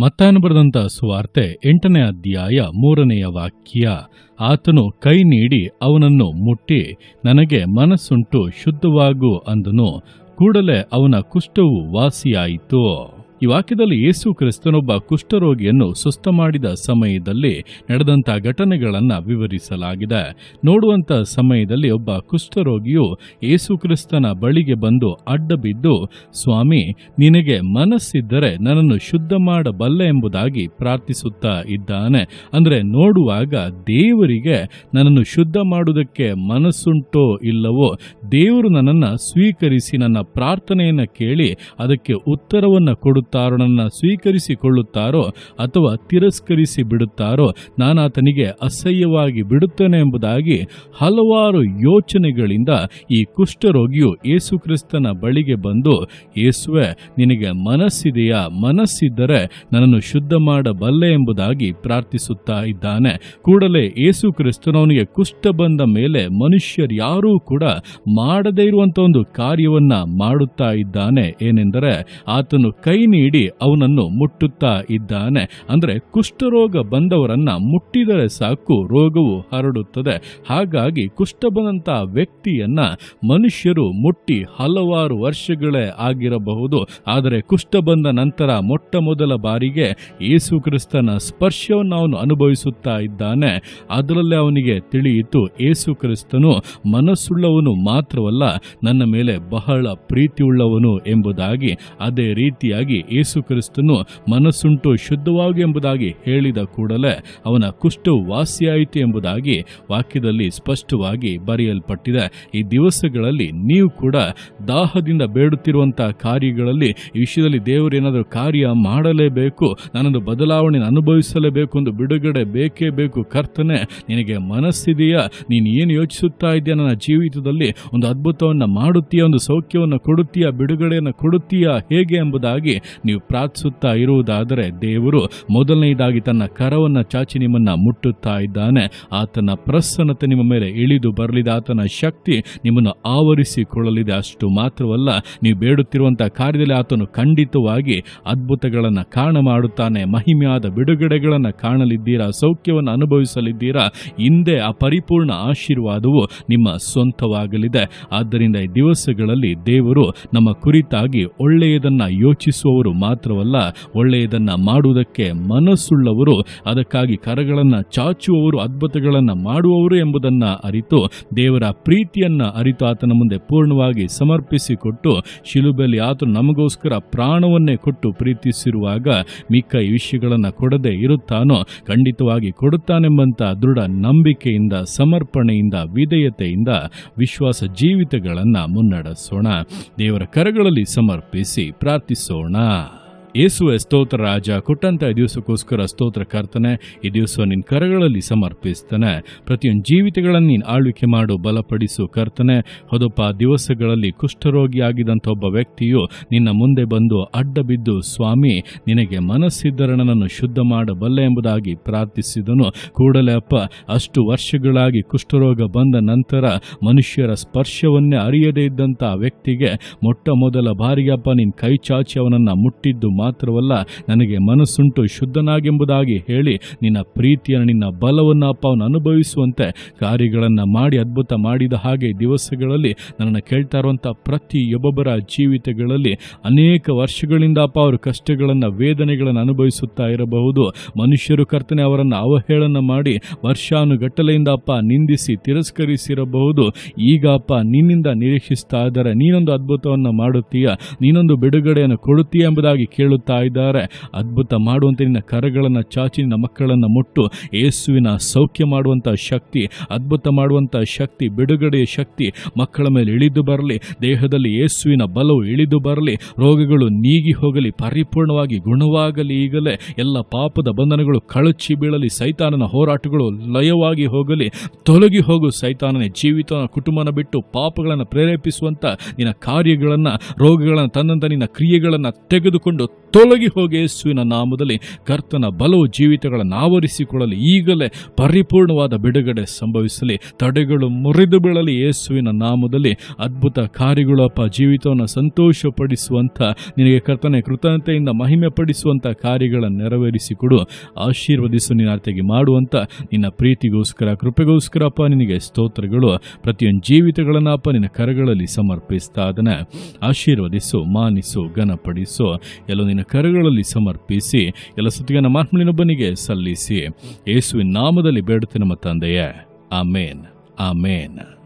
ಮತ್ತಾಯನ ಬರೆದಂತ ಸುವಾರ್ತೆ ಎಂಟನೇ ಅಧ್ಯಾಯ ಮೂರನೆಯ ವಾಕ್ಯ. ಆತನು ಕೈ ನೀಡಿ ಅವನನ್ನು ಮುಟ್ಟಿ, ನನಗೆ ಮನಸ್ಸುಂಟು ಶುದ್ಧವಾಗು ಅಂದನು, ಕೂಡಲೇ ಅವನ ಕುಷ್ಠವು ವಾಸಿಯಾಯಿತು. ಈ ವಾಕ್ಯದಲ್ಲಿ ಯೇಸು ಕ್ರಿಸ್ತನೊಬ್ಬ ಕುಷ್ಠರೋಗಿಯನ್ನು ಸುಸ್ಥ ಮಾಡಿದ ಸಮಯದಲ್ಲಿ ನಡೆದಂತಹ ಘಟನೆಗಳನ್ನು ವಿವರಿಸಲಾಗಿದೆ. ನೋಡುವಂಥ ಸಮಯದಲ್ಲಿ ಒಬ್ಬ ಕುಷ್ಠರೋಗಿಯು ಯೇಸು ಕ್ರಿಸ್ತನ ಬಳಿಗೆ ಬಂದು ಅಡ್ಡ ಬಿದ್ದು ಸ್ವಾಮಿ, ನಿನಗೆ ಮನಸ್ಸಿದ್ದರೆ ನನ್ನನ್ನು ಶುದ್ಧ ಮಾಡಬಲ್ಲೆ ಎಂಬುದಾಗಿ ಪ್ರಾರ್ಥಿಸುತ್ತಾ ಇದ್ದಾನೆ. ಅಂದರೆ ನೋಡುವಾಗ ದೇವರಿಗೆ ನನ್ನನ್ನು ಶುದ್ಧ ಮಾಡುವುದಕ್ಕೆ ಮನಸ್ಸುಂಟೋ ಇಲ್ಲವೋ, ದೇವರು ನನ್ನನ್ನು ಸ್ವೀಕರಿಸಿ ನನ್ನ ಪ್ರಾರ್ಥನೆಯನ್ನು ಕೇಳಿ ಅದಕ್ಕೆ ಉತ್ತರವನ್ನು ಕೊಡುತ್ತಾರೋ ನನ್ನ ಸ್ವೀಕರಿಸಿಕೊಳ್ಳುತ್ತಾರೋ ಅಥವಾ ತಿರಸ್ಕರಿಸಿ ಬಿಡುತ್ತಾರೋ ನಾನಾತನಿಗೆ ಅಸಹ್ಯವಾಗಿ ಬಿಡುತ್ತೇನೆ ಎಂಬುದಾಗಿ ಹಲವಾರು ಯೋಚನೆಗಳಿಂದ ಈ ಕುಷ್ಠರೋಗಿಯು ಯೇಸುಕ್ರಿಸ್ತನ ಬಳಿಗೆ ಬಂದು, ಯೇಸುವೆ, ನಿನಗೆ ಮನಸ್ಸಿದೆಯಾ? ಮನಸ್ಸಿದ್ದರೆ ನನ್ನನ್ನು ಶುದ್ಧ ಮಾಡಬಲ್ಲೆ ಎಂಬುದಾಗಿ ಪ್ರಾರ್ಥಿಸುತ್ತಾ ಇದ್ದಾನೆ. ಕೂಡಲೇ ಯೇಸು ಕ್ರಿಸ್ತನವನಿಗೆ ಕುಷ್ಠ ಬಂದ ಮೇಲೆ ಮನುಷ್ಯರು ಯಾರೂ ಕೂಡ ಮಾಡದೇ ಇರುವಂತ ಒಂದು ಕಾರ್ಯವನ್ನ ಮಾಡುತ್ತಾ ಇದ್ದಾನೆ. ಏನೆಂದರೆ, ಆತನು ಕೈ ನೀಡಿ ಅವನನ್ನು ಮುಟ್ಟುತ್ತಾ ಇದ್ದಾನೆ. ಅಂದರೆ ಕುಷ್ಠರೋಗ ಬಂದವರನ್ನ ಮುಟ್ಟಿದರೆ ಸಾಕು, ರೋಗವು ಹರಡುತ್ತದೆ. ಹಾಗಾಗಿ ಕುಷ್ಠ ಬಂದಂಥ ವ್ಯಕ್ತಿಯನ್ನ ಮನುಷ್ಯರು ಮುಟ್ಟಿ ಹಲವಾರು ವರ್ಷಗಳೇ ಆಗಿರಬಹುದು. ಆದರೆ ಕುಷ್ಠ ಬಂದ ನಂತರ ಮೊಟ್ಟ ಮೊದಲ ಬಾರಿಗೆ ಯೇಸು ಕ್ರಿಸ್ತನ ಸ್ಪರ್ಶವನ್ನು ಅವನು ಅನುಭವಿಸುತ್ತಾ ಇದ್ದಾನೆ. ಅದರಲ್ಲೇ ಅವನಿಗೆ ತಿಳಿಯಿತು, ಯೇಸು ಕ್ರಿಸ್ತನು ಮನಸ್ಸುಳ್ಳವನು ಮಾತ್ರವಲ್ಲ, ನನ್ನ ಮೇಲೆ ಬಹಳ ಪ್ರೀತಿಯುಳ್ಳವನು ಎಂಬುದಾಗಿ. ಅದೇ ರೀತಿಯಾಗಿ ಯೇಸು ಕ್ರಿಸ್ತನು ಮನಸ್ಸುಂಟು ಶುದ್ಧವಾಗಿ ಎಂಬುದಾಗಿ ಹೇಳಿದ ಕೂಡಲೇ ಅವನ ಕುಷ್ಠ ವಾಸಿಯಾಯಿತು ಎಂಬುದಾಗಿ ವಾಕ್ಯದಲ್ಲಿ ಸ್ಪಷ್ಟವಾಗಿ ಬರೆಯಲ್ಪಟ್ಟಿದೆ. ಈ ದಿವಸಗಳಲ್ಲಿ ನೀವು ಕೂಡ ದಾಹದಿಂದ ಬೇಡುತ್ತಿರುವಂತಹ ಕಾರ್ಯಗಳಲ್ಲಿ ಈ ವಿಷಯದಲ್ಲಿ ದೇವರು ಏನಾದರೂ ಕಾರ್ಯ ಮಾಡಲೇಬೇಕು ನಾನೊಂದು ಬದಲಾವಣೆ ಅನುಭವಿಸಲೇಬೇಕು, ಒಂದು ಬಿಡುಗಡೆ ಬೇಕೇ ಬೇಕು. ಕರ್ತನೆ, ನಿನಗೆ ಮನಸ್ಸಿದೆಯಾ? ನೀನು ಏನು ಯೋಚಿಸುತ್ತಾ ಇದೆಯಾ ನನ್ನ ಜೀವಿತದಲ್ಲಿ ಒಂದು ಅದ್ಭುತವನ್ನು ಮಾಡುತ್ತೀಯಾ? ಒಂದು ಸೌಖ್ಯವನ್ನು ಕೊಡುತ್ತೀಯಾ? ಬಿಡುಗಡೆಯನ್ನು ಕೊಡುತ್ತೀಯಾ? ಹೇಗೆ ಎಂಬುದಾಗಿ ನೀವು ಪ್ರಾರ್ಥಿಸುತ್ತಾ ಇರುವುದಾದರೆ ದೇವರು ಮೊದಲನೇದಾಗಿ ತನ್ನ ಕರವನ್ನು ಚಾಚಿ ನಿಮ್ಮನ್ನು ಮುಟ್ಟುತ್ತಾ ಇದ್ದಾನೆ. ಆತನ ಪ್ರಸನ್ನತೆ ನಿಮ್ಮ ಮೇಲೆ ಇಳಿದು ಬರಲಿದೆ. ಆತನ ಶಕ್ತಿ ನಿಮ್ಮನ್ನು ಆವರಿಸಿಕೊಳ್ಳಲಿದೆ. ಅಷ್ಟು ಮಾತ್ರವಲ್ಲ, ನೀವು ಬೇಡುತ್ತಿರುವಂಥ ಕಾರ್ಯದಲ್ಲಿ ಆತನು ಖಂಡಿತವಾಗಿ ಅದ್ಭುತಗಳನ್ನು ಕಾರಣ ಮಾಡುತ್ತಾನೆ ಮಹಿಮೆಯಾದ ಬಿಡುಗಡೆಗಳನ್ನು ಕಾಣಲಿದ್ದೀರಾ? ಸೌಖ್ಯವನ್ನು ಅನುಭವಿಸಲಿದ್ದೀರಾ? ಹಿಂದೆ ಆ ಪರಿಪೂರ್ಣ ಆಶೀರ್ವಾದವು ನಿಮ್ಮ ಸ್ವಂತವಾಗಲಿದೆ. ಆದ್ದರಿಂದ ಈ ದಿವಸಗಳಲ್ಲಿ ದೇವರು ನಮ್ಮ ಕುರಿತಾಗಿ ಒಳ್ಳೆಯದನ್ನು ಯೋಚಿಸುವವರು ಮಾತ್ರವಲ್ಲ, ಒಳ್ಳೆಯದನ್ನ ಮಾಡುವುದಕ್ಕೆ ಮನಸ್ಸುಳ್ಳವರು, ಅದಕ್ಕಾಗಿ ಕರಗಳನ್ನು ಚಾಚುವವರು, ಅದ್ಭುತಗಳನ್ನು ಮಾಡುವವರು ಎಂಬುದನ್ನ ಅರಿತು, ದೇವರ ಪ್ರೀತಿಯನ್ನ ಅರಿತು ಆತನ ಮುಂದೆ ಪೂರ್ಣವಾಗಿ ಸಮರ್ಪಿಸಿಕೊಟ್ಟು, ಶಿಲುಬೆಯಲ್ಲಿ ಆತನು ನಮಗೋಸ್ಕರ ಪ್ರಾಣವನ್ನೇ ಕೊಟ್ಟು ಪ್ರೀತಿಸಿರುವಾಗ ಮಿಕ್ಕ ಈ ವಿಷಯಗಳನ್ನು ಕೊಡದೆ ಇರುತ್ತಾನೋ, ಖಂಡಿತವಾಗಿ ಕೊಡುತ್ತಾನೆಂಬಂಥ ದೃಢ ನಂಬಿಕೆಯಿಂದ, ಸಮರ್ಪಣೆಯಿಂದ, ವಿಧೇಯತೆಯಿಂದ ವಿಶ್ವಾಸ ಜೀವಿತಗಳನ್ನು ಮುನ್ನಡೆಸೋಣ. ದೇವರ ಕರಗಳಲ್ಲಿ ಸಮರ್ಪಿಸಿ ಪ್ರಾರ್ಥಿಸೋಣ. ಯೇಸುವೆ ಸ್ತೋತ್ರ ರಾಜ, ಕೊಟ್ಟಂತ ಈ ದಿವಸಕ್ಕೋಸ್ಕರ ಸ್ತೋತ್ರ ಕರ್ತನೆ, ಈ ದಿವಸ ನಿನ್ನ ಕರಗಳಲ್ಲಿ ಸಮರ್ಪಿಸ್ತಾನೆ. ಪ್ರತಿಯೊಂದು ಜೀವಿತಗಳನ್ನು ನೀನು ಆಳ್ವಿಕೆ ಮಾಡು, ಬಲಪಡಿಸು ಕರ್ತನೆ. ಹೊದಪ್ಪ ದಿವಸಗಳಲ್ಲಿ ಕುಷ್ಠರೋಗಿ ಆಗಿದಂಥ ಒಬ್ಬ ವ್ಯಕ್ತಿಯು ನಿನ್ನ ಮುಂದೆ ಬಂದು ಅಡ್ಡ ಬಿದ್ದು ಸ್ವಾಮಿ, ನಿನಗೆ ಮನಸ್ಸಿದ್ದರೆ ನನ್ನನ್ನು ಶುದ್ಧ ಮಾಡಬಲ್ಲೆ ಎಂಬುದಾಗಿ ಪ್ರಾರ್ಥಿಸಿದನು. ಕೂಡಲೇ ಅಪ್ಪ, ಅಷ್ಟು ವರ್ಷಗಳಾಗಿ ಕುಷ್ಠರೋಗ ಬಂದ ನಂತರ ಮನುಷ್ಯರ ಸ್ಪರ್ಶವನ್ನೇ ಅರಿಯದೇ ಇದ್ದಂಥ ವ್ಯಕ್ತಿಗೆ ಮೊಟ್ಟ ಮೊದಲ ಬಾರಿಗೆ ಅಪ್ಪ ನಿನ್ನ ಕೈ ಚಾಚಿ ಅವನನ್ನು ಮುಟ್ಟಿದ್ದು ಮಾತ್ರವಲ್ಲ, ನನಗೆ ಮನಸ್ಸುಂಟು ಶುದ್ಧನಾಗೆಂಬುದಾಗಿ ಹೇಳಿ, ನಿನ್ನ ಪ್ರೀತಿಯನ್ನು, ನಿನ್ನ ಬಲವನ್ನು ಅಪ್ಪ ಅವನು ಅನುಭವಿಸುವಂತೆ ಕಾರ್ಯಗಳನ್ನು ಮಾಡಿ, ಅದ್ಭುತ ಮಾಡಿದ ಹಾಗೆ ದಿವಸಗಳಲ್ಲಿ ನನ್ನನ್ನು ಕೇಳ್ತಾ ಇರುವಂಥ ಪ್ರತಿಯೊಬ್ಬೊಬ್ಬರ ಜೀವಿತಗಳಲ್ಲಿ ಅನೇಕ ವರ್ಷಗಳಿಂದ ಅಪ್ಪ ಅವರು ಕಷ್ಟಗಳನ್ನು, ವೇದನೆಗಳನ್ನು ಅನುಭವಿಸುತ್ತಾ ಇರಬಹುದು. ಮನುಷ್ಯರು ಕರ್ತನೆ ಅವರನ್ನು ಅವಹೇಳನ ಮಾಡಿ, ವರ್ಷಾನುಗಟ್ಟಲೆಯಿಂದ ಅಪ್ಪ ನಿಂದಿಸಿ, ತಿರಸ್ಕರಿಸಿರಬಹುದು. ಈಗ ಅಪ್ಪ ನಿನ್ನಿಂದ ನಿರೀಕ್ಷಿಸ್ತಾ ಇದ್ದಾರೆ, ನೀನೊಂದು ಅದ್ಭುತವನ್ನು ಮಾಡುತ್ತೀಯ, ನೀನೊಂದು ಬಿಡುಗಡೆಯನ್ನು ಕೊಡುತ್ತೀಯ ಎಂಬುದಾಗಿ ಕೇಳುತ್ತಾ ಇದ್ದಾರೆ. ಅದ್ಭುತ ಮಾಡುವಂತೆ ನಿನ್ನ ಕರಗಳನ್ನು ಚಾಚಿ ನಿನ್ನ ಮಕ್ಕಳನ್ನು ಮುಟ್ಟು. ಯೇಸುವಿನ ಸೌಖ್ಯ ಮಾಡುವಂಥ ಶಕ್ತಿ, ಅದ್ಭುತ ಮಾಡುವಂಥ ಶಕ್ತಿ, ಬಿಡುಗಡೆಯ ಶಕ್ತಿ ಮಕ್ಕಳ ಮೇಲೆ ಇಳಿದು ಬರಲಿ. ದೇಹದಲ್ಲಿ ಯೇಸುವಿನ ಬಲವು ಇಳಿದು ಬರಲಿ. ರೋಗಗಳು ನೀಗಿ ಹೋಗಲಿ, ಪರಿಪೂರ್ಣವಾಗಿ ಗುಣವಾಗಲಿ ಈಗಲೇ. ಎಲ್ಲ ಪಾಪದ ಬಂಧನಗಳು ಕಳಚಿ ಬೀಳಲಿ. ಸೈತಾನನ ಹೋರಾಟಗಳು ಲಯವಾಗಿ ಹೋಗಲಿ. ತೊಲಗಿ ಹೋಗು ಸೈತಾನನೇ. ಜೀವಿತ ಕುಟುಂಬನ ಬಿಟ್ಟು ಪಾಪಗಳನ್ನು ಪ್ರೇರೇಪಿಸುವಂಥ ನಿನ್ನ ಕಾರ್ಯಗಳನ್ನು, ರೋಗಗಳನ್ನು ತನ್ನಂಥ ನಿನ್ನ ಕ್ರಿಯೆಗಳನ್ನು ತೆಗೆದುಕೊಂಡು ತೊಲಗಿ ಹೋಗಿ ಯೇಸುವಿನ ನಾಮದಲ್ಲಿ ಕರ್ತನ ಬಲವು ಜೀವಿತಗಳನ್ನು ಆವರಿಸಿಕೊಳ್ಳಲಿ. ಈಗಲೇ ಪರಿಪೂರ್ಣವಾದ ಬಿಡುಗಡೆ ಸಂಭವಿಸಲಿ. ತಡೆಗಳು ಮುರಿದು ಬೀಳಲಿ. ಯೇಸುವಿನ ನಾಮದಲ್ಲಿ ಅದ್ಭುತ ಕಾರ್ಯಗಳಪ್ಪ ಜೀವಿತವನ್ನು ಸಂತೋಷಪಡಿಸುವಂಥ, ನಿನಗೆ ಕರ್ತನೆ ಕೃತಜ್ಞತೆಯಿಂದ ಮಹಿಮೆ ಪಡಿಸುವಂಥ ಕಾರ್ಯಗಳನ್ನು ನೆರವೇರಿಸಿಕೊಡು. ಆಶೀರ್ವದಿಸು, ನಿನ್ನ ಅರ್ಥಗೆ ಮಾಡುವಂಥ ನಿನ್ನ ಪ್ರೀತಿಗೋಸ್ಕರ ಕೃಪೆಗೋಸ್ಕರಪ್ಪ ನಿನಗೆ ಸ್ತೋತ್ರಗಳು. ಪ್ರತಿಯೊಂದು ಜೀವಿತಗಳನ್ನು ಅಪ್ಪ ನಿನ್ನ ಕರಗಳಲ್ಲಿ ಸಮರ್ಪಿಸ್ತಾ ಅದನ್ನು ಆಶೀರ್ವದಿಸು, ಮಾನಿಸು, ಘನಪಡಿಸು. ಎಲ್ಲ ನಿನ್ನ ಕರಗಳಲ್ಲಿ ಸಮರ್ಪಿಸಿ, ಎಲ್ಲ ಸುತ್ತಿಗೆ ನಮ್ಮ ಆತ್ಮನಿನೊಬ್ಬನಿಗೆ ಸಲ್ಲಿಸಿ. ಯೇಸುವಿನ ನಾಮದಲ್ಲಿ ಬೇಡುತ್ತೆ ನಮ್ಮ ತಂದೆಯೇ. ಆಮೇನ್. ಆಮೇನ್.